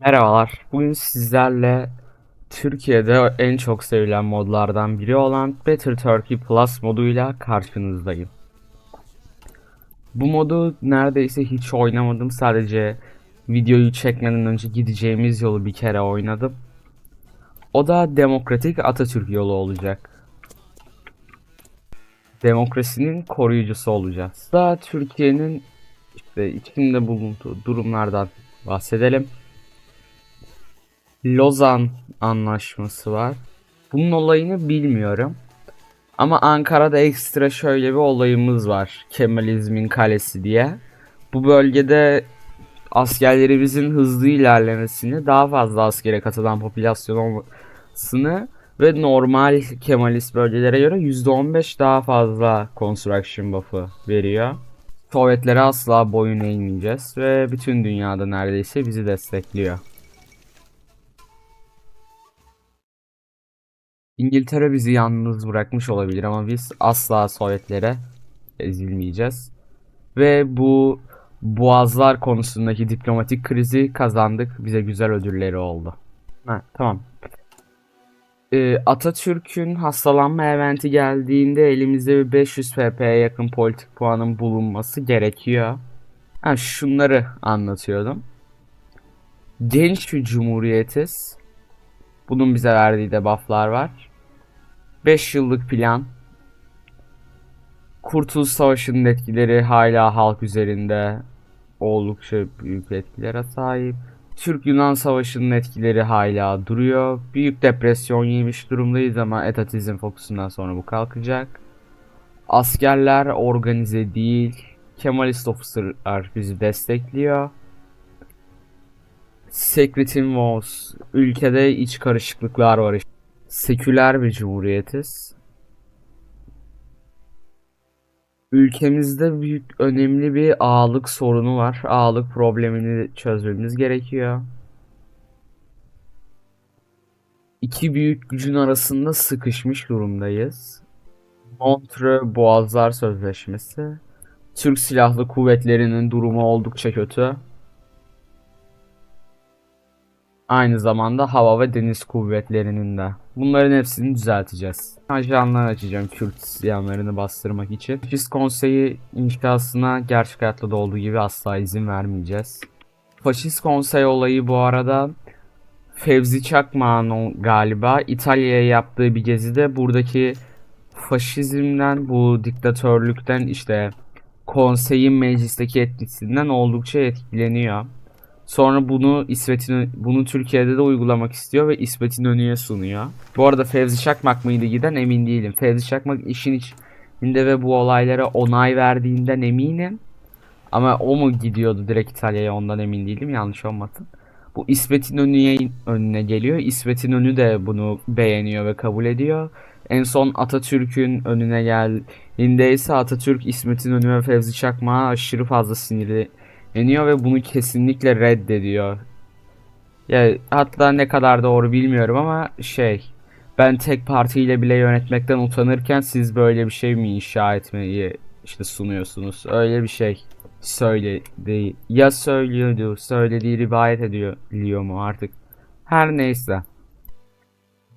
Merhabalar. Bugün sizlerle Türkiye'de en çok sevilen modlardan biri olan Better Turkey Plus moduyla karşınızdayım. Bu modu neredeyse hiç oynamadım. Sadece videoyu çekmeden önce gideceğimiz yolu bir kere oynadım. O da demokratik Atatürk yolu olacak. Demokrasinin koruyucusu olacağız. Daha Türkiye'nin işte içinde bulunduğu durumlardan bahsedelim. Lozan Anlaşması var. Bunun olayını bilmiyorum. Ama Ankara'da ekstra şöyle bir olayımız var. Kemalizmin Kalesi diye. Bu bölgede askerlerimizin hızlı ilerlemesini, daha fazla askere katılan popülasyon olmasını ve normal Kemalist bölgelere göre %15 daha fazla construction buff'ı veriyor. Sovyetlere asla boyun eğmeyeceğiz ve bütün dünyada neredeyse bizi destekliyor. İngiltere bizi yalnız bırakmış olabilir ama biz asla Sovyetlere ezilmeyeceğiz. Ve bu Boğazlar konusundaki diplomatik krizi kazandık. Bize güzel ödülleri oldu. Ha, tamam. Ee, Atatürk'ün hastalanma eventi geldiğinde elimizde bir 500 pp'ye yakın politik puanın bulunması gerekiyor. Ha, şunları anlatıyordum. Genç bir cumhuriyetiz. Bunun bize verdiği de bufflar var. 5 yıllık plan. Kurtuluş Savaşı'nın etkileri hala halk üzerinde oldukça büyük etkilere sahip. Türk-Yunan Savaşı'nın etkileri hala duruyor. Büyük depresyon yemiş durumdayız ama etatizm fokusundan sonra bu kalkacak. Askerler organize değil. Kemalist officerlar bizi destekliyor. Secretive Wars. Ülkede iç karışıklıklar var. Seküler bir cumhuriyetiz. Ülkemizde büyük önemli bir ağalık sorunu var. Ağalık problemini çözmemiz gerekiyor. İki büyük gücün arasında sıkışmış durumdayız. Montreux Boğazlar Sözleşmesi. Türk Silahlı Kuvvetleri'nin durumu oldukça kötü. Aynı zamanda hava ve deniz kuvvetlerinin de. Bunların hepsini düzelteceğiz. Ajanlar açacağım Kürt isyanlarını bastırmak için. Faşist konseyi inşasına gerçek hayatta da olduğu gibi asla izin vermeyeceğiz. Faşist konsey olayı bu arada Fevzi Çakmağ'ın galiba İtalya'ya yaptığı bir gezide buradaki faşizmden, bu diktatörlükten işte konseyin meclisteki etkisinden oldukça etkileniyor. Sonra bunu İsvet'in bunu Türkiye'de de uygulamak istiyor ve İsmet İnönü'ye sunuyor. Bu arada Fevzi Çakmak mıydı giden emin değilim. Fevzi Çakmak işin içinde ve bu olaylara onay verdiğinden eminim. Ama o mu gidiyordu direkt İtalya'ya ondan emin değilim yanlış olmasın. Bu İsmet İnönü'ye önüne geliyor. İsmet İnönü de bunu beğeniyor ve kabul ediyor. En son Atatürk'ün önüne geldiğinde ise Atatürk İsmet İnönü ve Fevzi Çakmak'a aşırı fazla sinirli deniyor ve bunu kesinlikle reddediyor. Ya hatta ne kadar doğru bilmiyorum ama şey ben tek partiyle bile yönetmekten utanırken siz böyle bir şey mi inşa etmeyi işte sunuyorsunuz. Öyle bir şey söyledi. Ya söylüyordu, söylediği rivayet ediyor biliyor mu artık. Her neyse.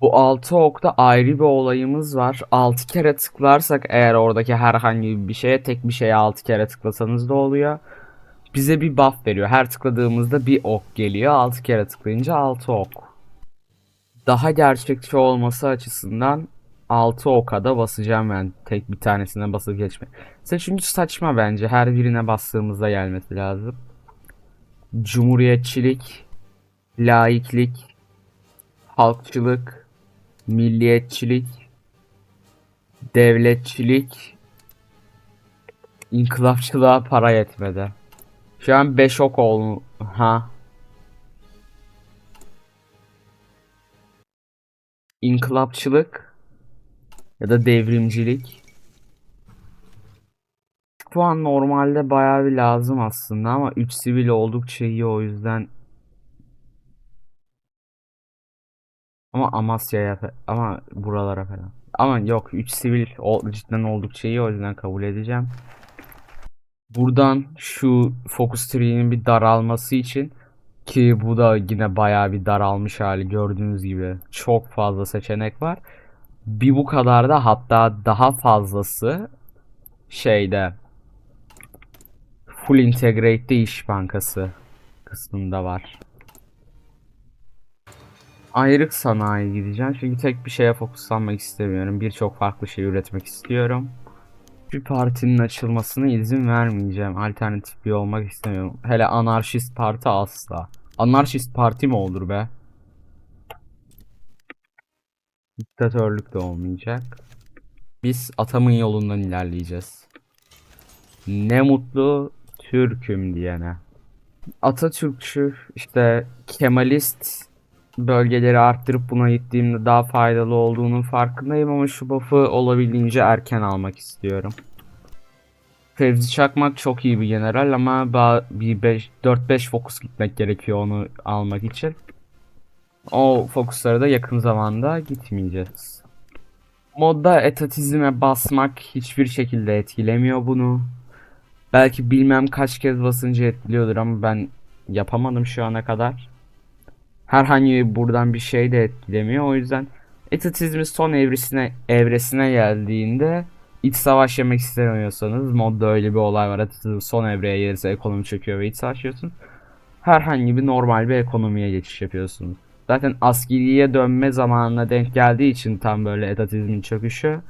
Bu 6 okta ayrı bir olayımız var. 6 kere tıklarsak eğer oradaki herhangi bir şeye tek bir şeye 6 kere tıklasanız da oluyor bize bir buff veriyor. Her tıkladığımızda bir ok geliyor. 6 kere tıklayınca 6 ok. Daha gerçekçi olması açısından 6 oka da basacağım ben. Tek bir tanesine basıp geçme. Sen çünkü saçma bence. Her birine bastığımızda gelmesi lazım. Cumhuriyetçilik, laiklik, halkçılık, milliyetçilik, devletçilik, inkılapçılığa para yetmedi. Şu an 5 ok ol ha. İnkılapçılık ya da devrimcilik. Puan normalde bayağı bir lazım aslında ama 3 sivil oldukça iyi o yüzden. Ama Amasya'ya ama buralara falan. Ama yok 3 sivil cidden oldukça iyi o yüzden kabul edeceğim. Buradan şu focus tree'nin bir daralması için Ki bu da yine bayağı bir daralmış hali gördüğünüz gibi. Çok fazla seçenek var. Bir bu kadar da hatta daha fazlası şeyde Full Integrate'de İş Bankası kısmında var. Ayrık sanayi gideceğim çünkü tek bir şeye fokuslanmak istemiyorum. Birçok farklı şey üretmek istiyorum. Bir partinin açılmasına izin vermeyeceğim. Alternatif bir olmak istemiyorum. Hele anarşist parti asla. Anarşist parti mi olur be? Diktatörlük de olmayacak. Biz atamın yolundan ilerleyeceğiz. Ne mutlu Türk'üm diyene. Atatürkçü işte Kemalist bölgeleri arttırıp buna gittiğimde daha faydalı olduğunun farkındayım ama şu buff'ı olabildiğince erken almak istiyorum. Fevzi Çakmak çok iyi bir general ama bir 4-5 fokus gitmek gerekiyor onu almak için. O fokuslara da yakın zamanda gitmeyeceğiz. Modda etatizme basmak hiçbir şekilde etkilemiyor bunu. Belki bilmem kaç kez basınca etkiliyordur ama ben yapamadım şu ana kadar. Herhangi bir buradan bir şey de etkilemiyor. O yüzden etatizmin son evresine evresine geldiğinde iç savaş yemek istemiyorsanız modda öyle bir olay var. Etatizm son evreye gelirse ekonomi çöküyor ve iç savaş yiyorsunuz. Herhangi bir normal bir ekonomiye geçiş yapıyorsunuz. Zaten askeriye dönme zamanına denk geldiği için tam böyle etatizmin çöküşü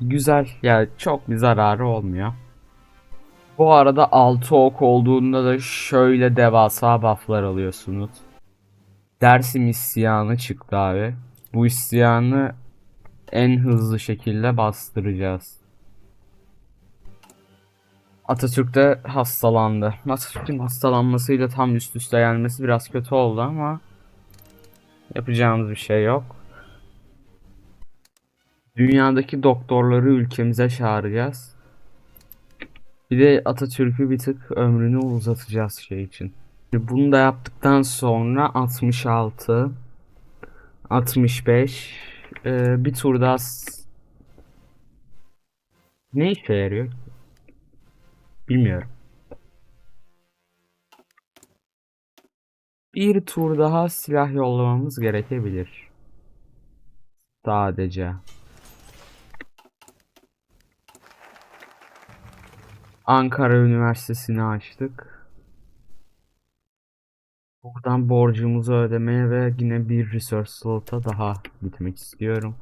güzel yani çok bir zararı olmuyor. Bu arada 6 ok olduğunda da şöyle devasa bufflar alıyorsunuz. Dersim isyanı çıktı abi. Bu isyanı en hızlı şekilde bastıracağız. Atatürk de hastalandı. Atatürk'ün hastalanmasıyla tam üst üste gelmesi biraz kötü oldu ama yapacağımız bir şey yok. Dünyadaki doktorları ülkemize çağıracağız. Bir de Atatürk'ü bir tık ömrünü uzatacağız şey için. Bunu da yaptıktan sonra 66 65 e, bir tur daha ne işe yarıyor? Bilmiyorum. Bir tur daha silah yollamamız gerekebilir. Sadece. Ankara Üniversitesi'ni açtık. Buradan borcumuzu ödemeye ve yine bir research slot'a daha gitmek istiyorum.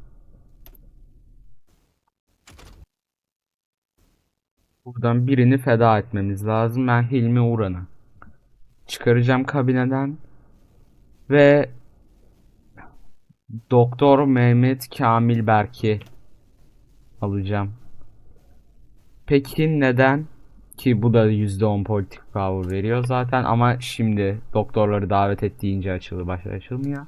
Buradan birini feda etmemiz lazım. Ben Hilmi Uran'ı çıkaracağım kabineden ve Doktor Mehmet Kamil Berk'i alacağım. Peki neden? Ki bu da %10 politik power veriyor zaten ama şimdi doktorları davet ettiğince açılı başlar açılmıyor.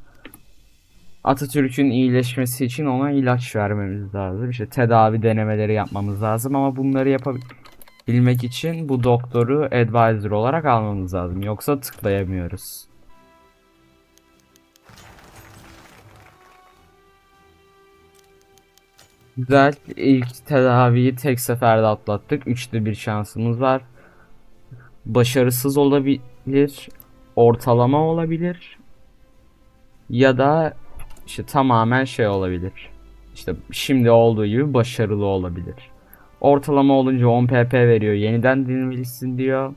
Atatürk'ün iyileşmesi için ona ilaç vermemiz lazım. İşte tedavi denemeleri yapmamız lazım ama bunları yapabilmek için bu doktoru advisor olarak almamız lazım. Yoksa tıklayamıyoruz. Güzel. İlk tedaviyi tek seferde atlattık. Üçte bir şansımız var. Başarısız olabilir. Ortalama olabilir. Ya da işte tamamen şey olabilir. İşte şimdi olduğu gibi başarılı olabilir. Ortalama olunca 10 pp veriyor. Yeniden denemelisin diyor.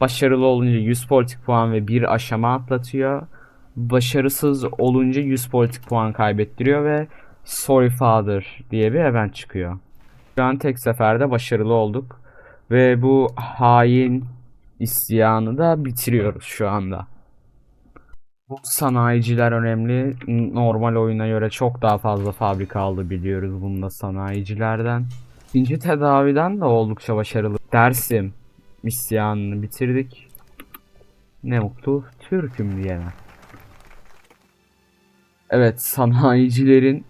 Başarılı olunca 100 politik puan ve bir aşama atlatıyor. Başarısız olunca 100 politik puan kaybettiriyor ve Sorry Father diye bir event çıkıyor. Şu an tek seferde başarılı olduk. Ve bu hain isyanı da bitiriyoruz şu anda. Bu sanayiciler önemli. Normal oyuna göre çok daha fazla fabrika aldı biliyoruz bunda sanayicilerden. İkinci tedaviden de oldukça başarılı. Dersim isyanını bitirdik. Ne mutlu Türk'üm diyene. Evet sanayicilerin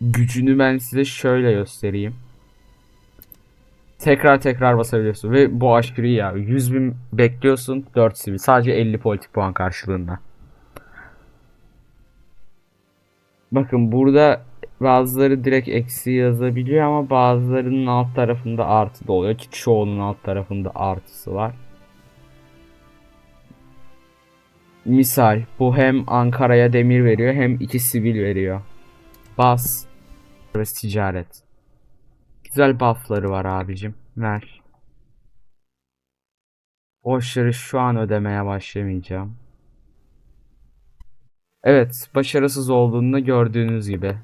gücünü ben size şöyle göstereyim. Tekrar tekrar basabiliyorsun ve bu aşırı ya. 100 bin bekliyorsun 4 sivil. Sadece 50 politik puan karşılığında. Bakın burada bazıları direkt eksi yazabiliyor ama bazılarının alt tarafında artı da oluyor ki çoğunun alt tarafında artısı var. Misal bu hem Ankara'ya demir veriyor hem iki sivil veriyor. Bas. Ve ticaret. Güzel buffları var abicim. Ver. Borçları şu an ödemeye başlamayacağım. Evet, başarısız olduğunu gördüğünüz gibi.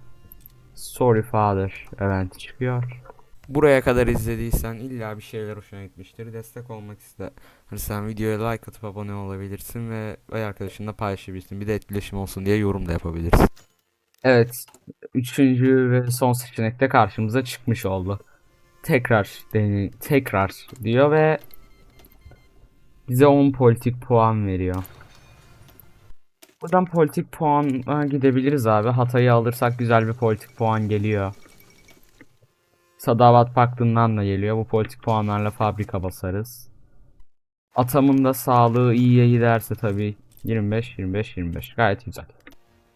Sorry father event çıkıyor. Buraya kadar izlediysen illa bir şeyler hoşuna gitmiştir. Destek olmak istersen videoya like atıp abone olabilirsin ve vay arkadaşınla paylaşabilirsin. Bir de etkileşim olsun diye yorum da yapabilirsin. Evet, üçüncü ve son seçenekte karşımıza çıkmış oldu. Tekrar deni tekrar diyor ve bize 10 politik puan veriyor. Buradan politik puana gidebiliriz abi. Hatay'ı alırsak güzel bir politik puan geliyor. Sadavat Paktı'ndan da geliyor. Bu politik puanlarla fabrika basarız. Atamın da sağlığı iyiye giderse tabii 25 25 25 gayet güzel.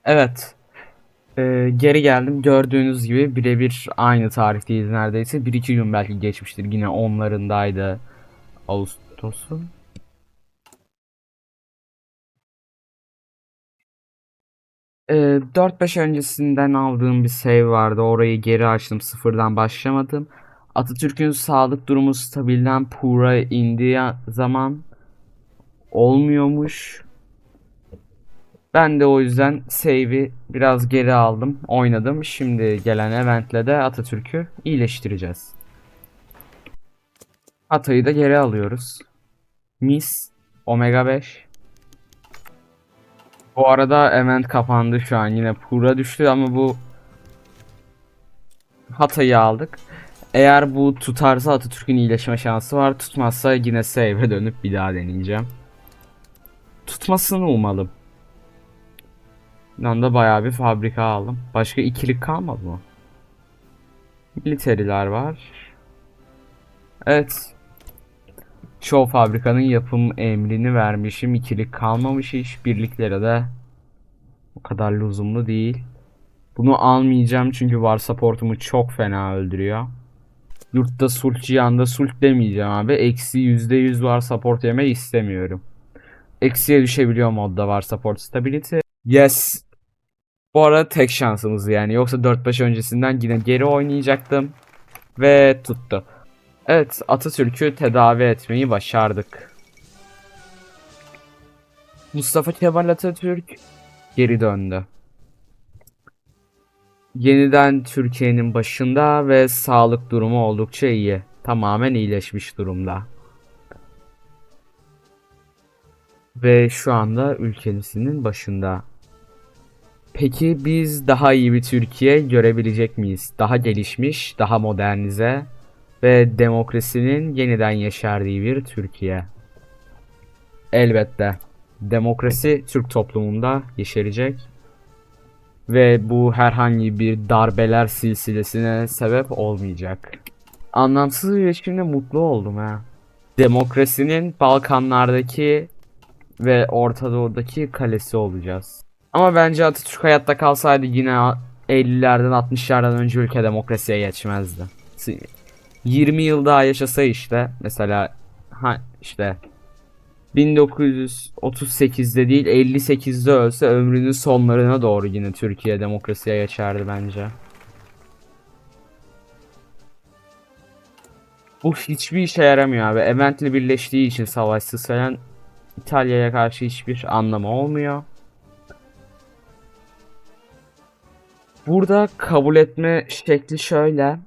Evet. Ee, geri geldim. Gördüğünüz gibi birebir aynı tarihteyiz neredeyse. 1-2 gün belki geçmiştir. Yine onlarındaydı. Ağustos'un. Ee, 4-5 öncesinden aldığım bir save vardı. Orayı geri açtım. Sıfırdan başlamadım. Atatürk'ün sağlık durumu stabilden poor'a indiği zaman olmuyormuş. Ben de o yüzden save'i biraz geri aldım. Oynadım. Şimdi gelen eventle de Atatürk'ü iyileştireceğiz. Hatay'ı da geri alıyoruz. Mis Omega 5 bu arada event kapandı şu an. Yine Pura düştü ama bu Hatay'ı aldık. Eğer bu tutarsa Atatürk'ün iyileşme şansı var. Tutmazsa yine save'e dönüp bir daha deneyeceğim. Tutmasını umalım. De bayağı bir fabrika aldım. Başka ikilik kalmadı mı? Militariler var. Evet. Çoğu fabrikanın yapım emrini vermişim. ikilik kalmamış hiç. Birliklere de o kadar lüzumlu değil. Bunu almayacağım çünkü var supportumu çok fena öldürüyor. Yurtta sulh cihanda sulh demeyeceğim abi. Eksi %100 var support yeme istemiyorum. Eksiye düşebiliyor modda var support stability. Yes. Bu arada tek şansımız yani. Yoksa 4-5 öncesinden yine geri oynayacaktım. Ve tuttu. Evet Atatürk'ü tedavi etmeyi başardık. Mustafa Kemal Atatürk geri döndü. Yeniden Türkiye'nin başında ve sağlık durumu oldukça iyi. Tamamen iyileşmiş durumda. Ve şu anda ülkesinin başında. Peki biz daha iyi bir Türkiye görebilecek miyiz? Daha gelişmiş, daha modernize ve demokrasinin yeniden yeşerdiği bir Türkiye. Elbette. Demokrasi Türk toplumunda yeşerecek ve bu herhangi bir darbeler silsilesine sebep olmayacak. Anlamsız bir biçimde mutlu oldum ha. Demokrasinin Balkanlardaki ve Orta Doğu'daki kalesi olacağız. Ama bence Atatürk hayatta kalsaydı yine 50'lerden 60'lardan önce ülke demokrasiye geçmezdi. 20 yıl daha yaşasa işte mesela ha işte 1938'de değil 58'de ölse ömrünün sonlarına doğru yine Türkiye demokrasiye geçerdi bence. Bu hiçbir işe yaramıyor abi. Event'le birleştiği için savaşsız falan İtalya'ya karşı hiçbir anlamı olmuyor. Burada kabul etme şekli şöyle.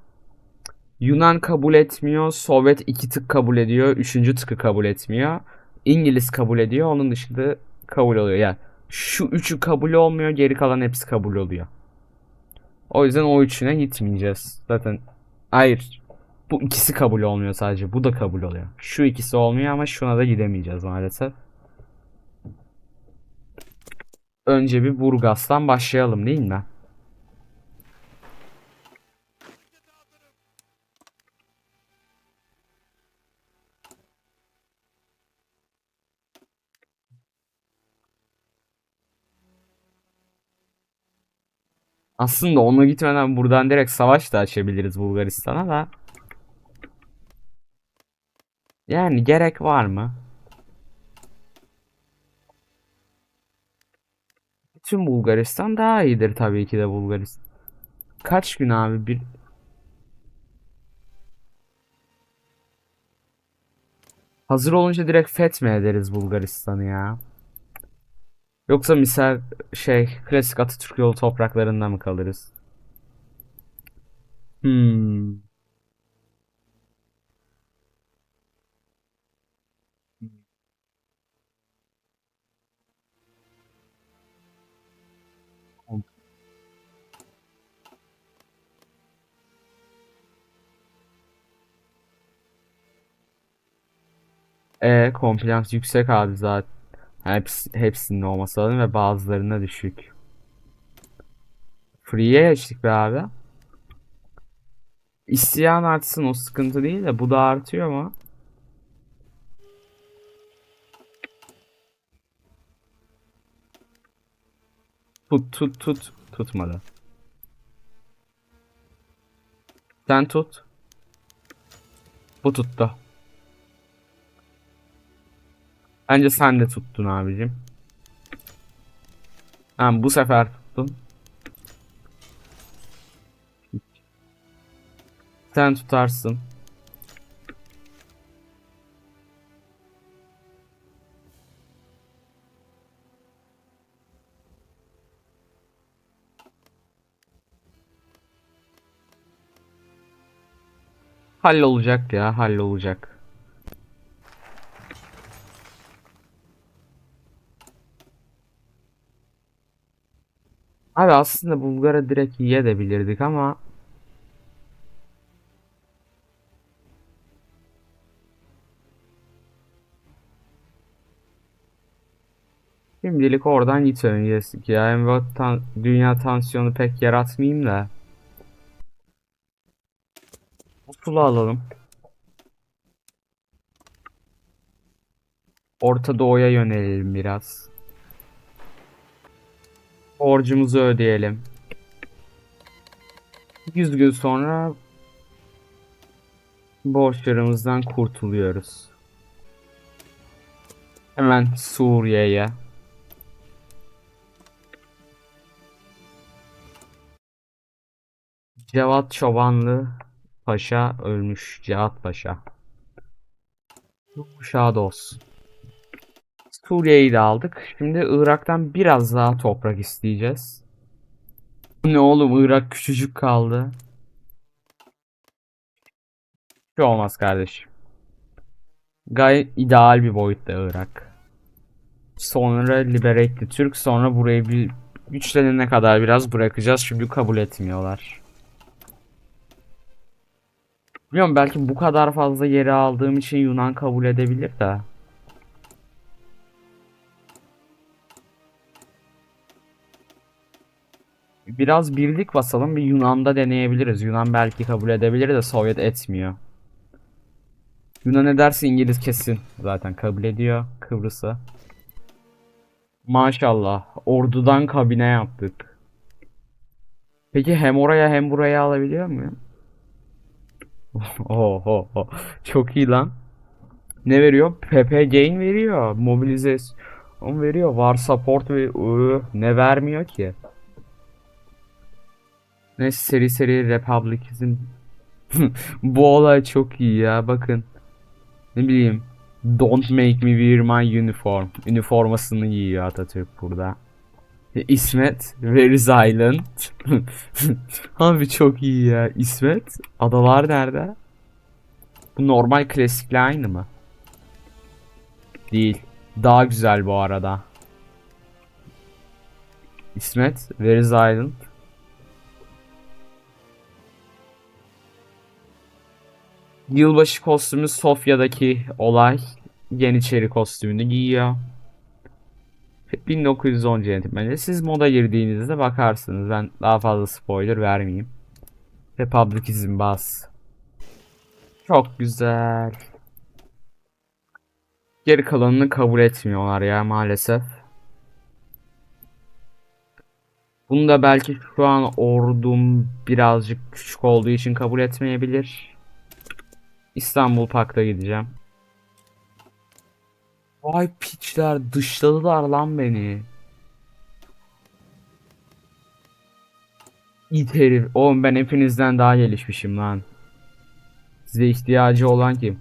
Yunan kabul etmiyor. Sovyet iki tık kabul ediyor. Üçüncü tıkı kabul etmiyor. İngiliz kabul ediyor. Onun dışında kabul oluyor. Yani şu üçü kabul olmuyor. Geri kalan hepsi kabul oluyor. O yüzden o üçüne gitmeyeceğiz. Zaten hayır. Bu ikisi kabul olmuyor sadece. Bu da kabul oluyor. Şu ikisi olmuyor ama şuna da gidemeyeceğiz maalesef. Önce bir Burgas'tan başlayalım değil mi? Aslında onu gitmeden buradan direkt savaş da açabiliriz Bulgaristan'a da. Yani gerek var mı? Bütün Bulgaristan daha iyidir tabii ki de Bulgaristan. Kaç gün abi bir Hazır olunca direkt fethe mi ederiz Bulgaristan'ı ya? Yoksa misal şey klasik Atatürk yolu topraklarında mı kalırız? Hmm. E komplans yüksek abi zaten. Hepsi, hepsinin olması lazım ve bazılarında düşük. Free'ye geçtik be abi. İsyan artsın o sıkıntı değil de bu da artıyor mu? Tut tut tut. Tutmadı. Sen tut. Bu tuttu. Bence sen de tuttun abicim. Tamam bu sefer tuttun. Sen tutarsın. Hallolacak ya, hallolacak. Abi aslında Bulgar'a direkt yiyebilirdik ama Şimdilik oradan git öncesi ya. Bu tan- dünya tansiyonu pek yaratmayayım da. Usulu alalım. Orta Doğu'ya yönelelim biraz. Borcumuzu ödeyelim. 100 gün sonra borçlarımızdan kurtuluyoruz. Hemen Suriye'ye. Cevat Çobanlı Paşa ölmüş. Cevat Paşa. Ruhu şad olsun. Suriye'yi de aldık. Şimdi Irak'tan biraz daha toprak isteyeceğiz. Ne oğlum Irak küçücük kaldı. Hiç şey olmaz kardeşim. Gayet ideal bir boyutta Irak. Sonra Liberate Türk. Sonra burayı bir güçlenene kadar biraz bırakacağız. Çünkü kabul etmiyorlar. Bilmiyorum belki bu kadar fazla yeri aldığım için Yunan kabul edebilir de. Biraz birlik basalım bir Yunan'da deneyebiliriz. Yunan belki kabul edebilir de Sovyet etmiyor. Yunan ederse İngiliz kesin zaten kabul ediyor Kıbrıs'ı. Maşallah ordudan kabine yaptık. Peki hem oraya hem buraya alabiliyor muyum? Oho, çok iyi lan. Ne veriyor? PP gain veriyor. Mobilizasyon veriyor. Var support ve ne vermiyor ki? Ne seri seri Republicizm. Bu olay çok iyi ya bakın. Ne bileyim. Don't make me wear my uniform. Üniformasını giyiyor Atatürk burada. İsmet, where is Island? Abi çok iyi ya. İsmet, adalar nerede? Bu normal klasikle aynı mı? Değil. Daha güzel bu arada. İsmet, where is Island? Yılbaşı kostümü Sofya'daki olay. Yeniçeri kostümünü giyiyor. 1910 centilmeni. Siz moda girdiğinizde bakarsınız. Ben daha fazla spoiler vermeyeyim. Republicizm bas. Çok güzel. Geri kalanını kabul etmiyorlar ya maalesef. Bunu da belki şu an ordum birazcık küçük olduğu için kabul etmeyebilir. İstanbul Pak'ta gideceğim. Vay piçler dışladılar lan beni. İt herif. Oğlum ben hepinizden daha gelişmişim lan. Size ihtiyacı olan kim?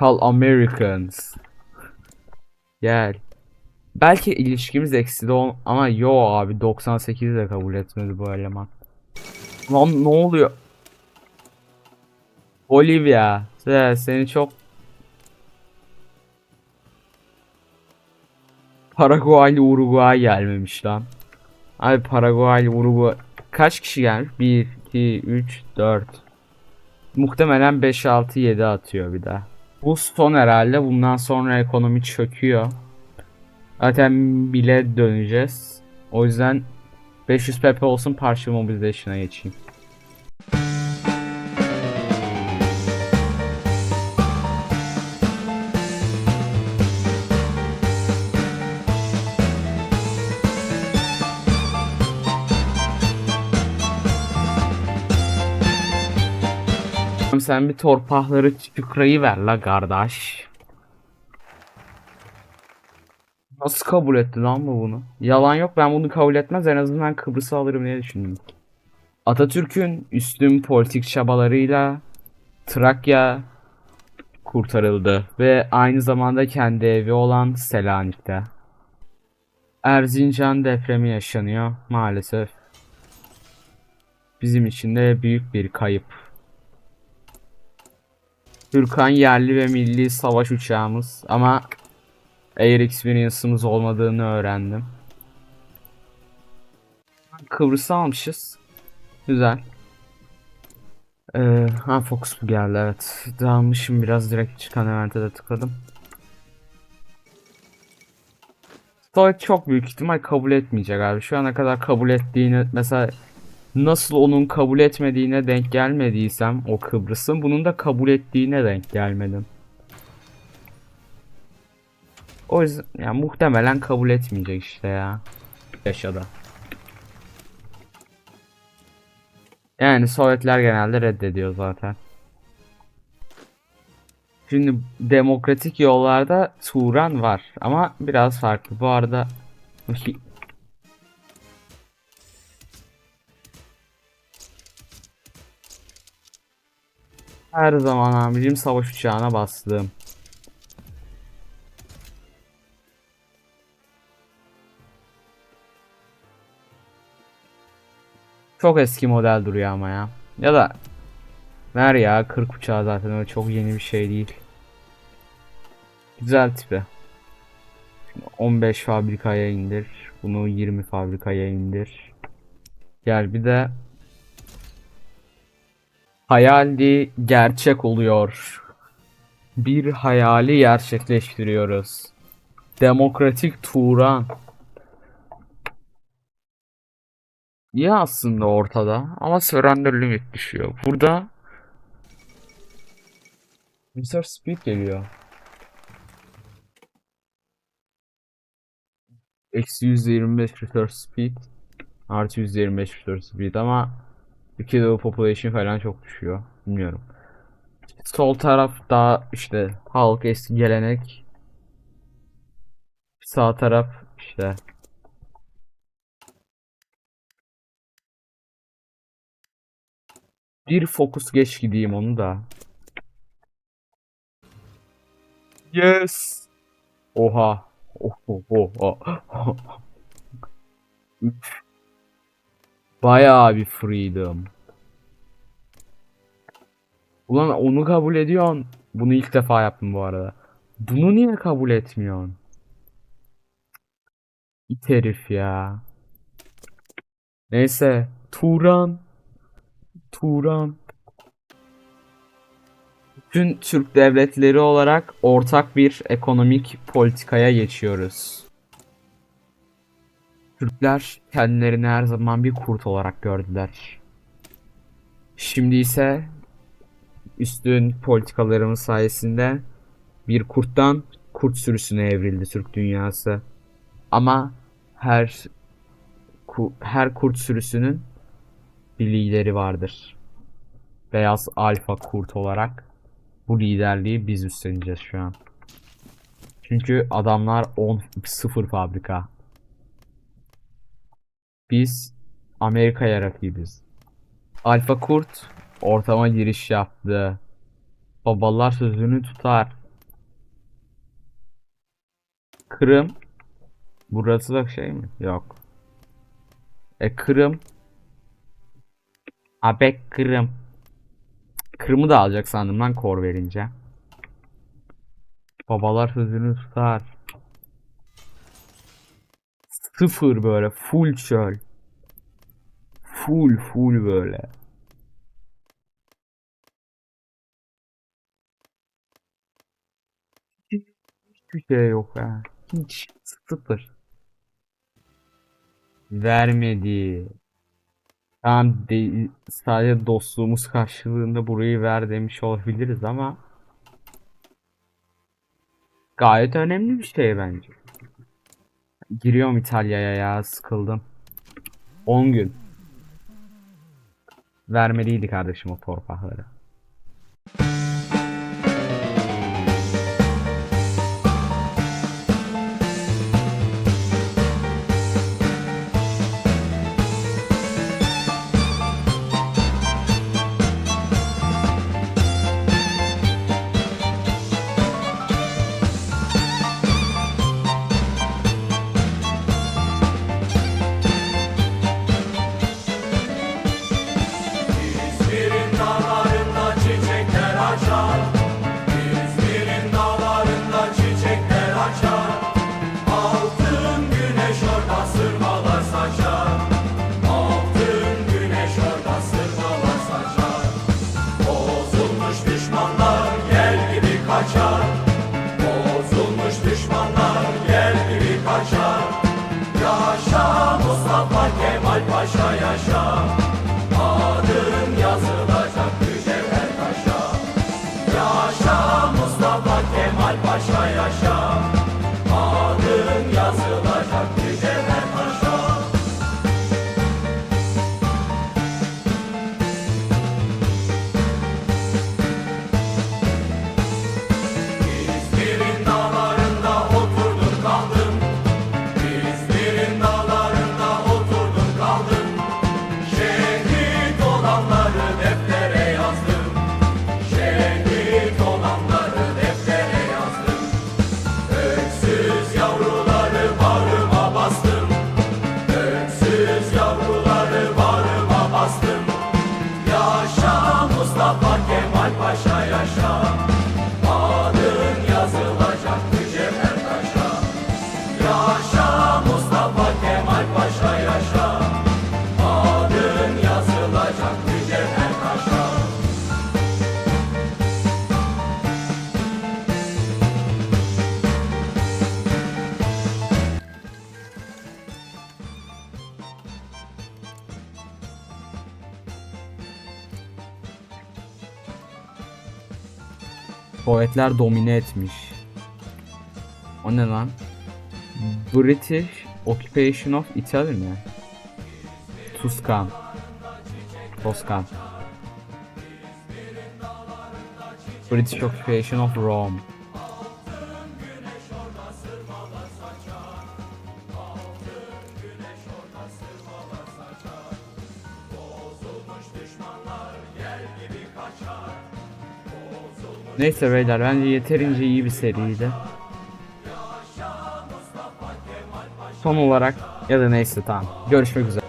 Call Americans. Gel. Belki ilişkimiz ekside ol ama yo abi 98 de kabul etmedi bu eleman. Lan ne oluyor? Olivia, se- seni çok Paraguay ile Uruguay gelmemiş lan. Abi Paraguay ile Uruguay kaç kişi gelmiş? 1 2 3 4 Muhtemelen 5 6 7 atıyor bir daha. Bu son herhalde. Bundan sonra ekonomi çöküyor. Zaten bile döneceğiz. O yüzden 500 PP olsun partial mobilization'a geçeyim. Sen bir torpahları çıkrayı ver la kardeş. Nasıl kabul etti lan bu bunu? Yalan yok ben bunu kabul etmez en azından Kıbrıs'ı alırım diye düşündüm. Atatürk'ün üstün politik çabalarıyla Trakya kurtarıldı ve aynı zamanda kendi evi olan Selanik'te. Erzincan depremi yaşanıyor maalesef. Bizim için de büyük bir kayıp. Türkan yerli ve milli savaş uçağımız ama Air Experience'ımız olmadığını öğrendim. Kıbrıs'ı almışız. Güzel. Ee, ha Focus bu geldi evet. Dağılmışım biraz direkt çıkan evente de tıkladım. Stoic çok büyük ihtimal kabul etmeyecek abi. Şu ana kadar kabul ettiğini mesela nasıl onun kabul etmediğine denk gelmediysem o Kıbrıs'ın bunun da kabul ettiğine denk gelmedim. O yüzden yani muhtemelen kabul etmeyecek işte ya. Yaşada. Yani Sovyetler genelde reddediyor zaten. Şimdi demokratik yollarda Turan var ama biraz farklı. Bu arada her zaman abicim savaş uçağına bastım. Çok eski model duruyor ama ya. Ya da ver ya 40 uçağı zaten öyle çok yeni bir şey değil. Güzel tipi. Şimdi 15 fabrikaya indir. Bunu 20 fabrikaya indir. Gel bir de hayali gerçek oluyor. Bir hayali gerçekleştiriyoruz. Demokratik Turan. İyi aslında ortada ama surrender limit düşüyor. Burada Mr. Speed geliyor. Eksi %25 return speed artı %25 return speed ama ülkede population falan çok düşüyor. Bilmiyorum. Sol taraf daha işte halk eski gelenek. Sağ taraf işte Bir fokus geç gideyim onu da. Yes. Oha. Oho, oha. Bayağı bir freedom. Ulan onu kabul ediyorsun. Bunu ilk defa yaptım bu arada. Bunu niye kabul etmiyorsun? İt herif ya. Neyse. Turan. Turan. Bütün Türk devletleri olarak ortak bir ekonomik politikaya geçiyoruz. Türkler kendilerini her zaman bir kurt olarak gördüler. Şimdi ise üstün politikalarımız sayesinde bir kurttan kurt sürüsüne evrildi Türk dünyası. Ama her her kurt sürüsünün bir lideri vardır. Beyaz alfa kurt olarak bu liderliği biz üstleneceğiz şu an. Çünkü adamlar 10 0 fabrika. Biz Amerika'ya rakibiz. Alfa Kurt ortama giriş yaptı. Babalar sözünü tutar. Kırım. Burası da şey mi? Yok. E Kırım. Abek Kırım. Kırım'ı da alacak sandım lan kor verince. Babalar sözünü tutar. Sıfır böyle full çöl. Full full böyle. Hiç- Hiçbir şey yok ha. Hiç sıfır. Vermedi. Tamam de, sadece dostluğumuz karşılığında burayı ver demiş olabiliriz ama gayet önemli bir şey bence. Giriyorum İtalya'ya ya sıkıldım. 10 gün. Vermeliydi kardeşim o torpakları. Sovyetler domine etmiş. O ne lan? British Occupation of Italy mi? Tuscan. Toskan. British Occupation of Rome. Neyse beyler bence yeterince iyi bir seriydi. Son olarak ya da neyse tamam. Görüşmek üzere.